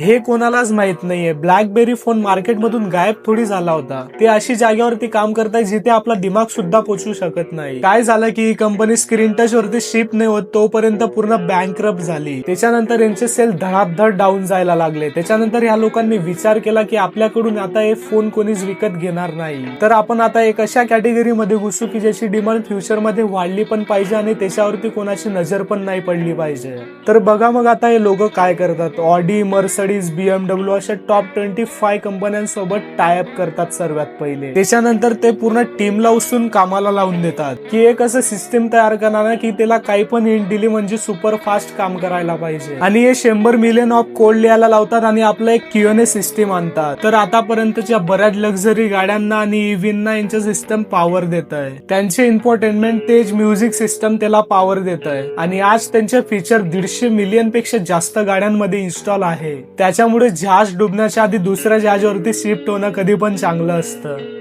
हे कोणालाच माहीत नाहीये. ब्लॅकबेरी फोन मार्केटमधून गायब थोडी झाला होता. ते अशी जागेवरती काम करताय जिथे आपला दिमाग सुद्धा पोचू शकत नाही. काय झालं की ही कंपनी स्क्रीन टच वरती शिप नाही होत तोपर्यंत पूर्ण बँक झाली. त्याच्यानंतर यांचे सेल धडाधड डाऊन जायला लागले. त्याच्यानंतर या लोकांनी विचार केला की आपल्याकडून आता हे फोन कोणीच विकत घेणार नाही. तर आपण आता एक अशा कॅटेगरी मध्ये घुसू की ज्याची डिमांड फ्युचरमध्ये वाढली पण पाहिजे आणि त्याच्यावरती कोणाची नजर पण नाही पडली पाहिजे. तर बघा मग आता हे लोक काय करतात. ऑडी मर्सडीज बीएमडब्ल्यू अशा टॉप ट्वेंटी फाय कंपन्यांसोबत टायअप करतात सर्वात पहिले. त्याच्यानंतर ते पूर्ण टीमला उचलून कामाला लावून देतात. की एक असं सिस्टीम तयार करणार की त्याला काही पण हिंट दिली म्हणजे सुपर फास्ट काम करायला पाहिजे. आणि हे शंभर मिलियन ऑफ कोड लिहायला लावतात आणि आपलं एक क्युएनए सिस्टीम आणतात. तर आतापर्यंतच्या बऱ्याच लक्झरी गाड्यांना आणि इव्हींना यांचं सिस्टम पॉवर देत आहे त्यांचे इम्पॉर्टेंटमेंट तेज म्युझिक सिस्टम त्याला पॉवर देत आहे आणि आज त्यांचे फीचर दीडशे मिलियनपेक्षा जास्त गाड्यांमध्ये इन्स्टॉल आहे. त्याच्यामुळे जहाज डुबण्याच्या आधी दुसऱ्या जहाजावरती शिफ्ट होणं कधी पण चांगलं असतं.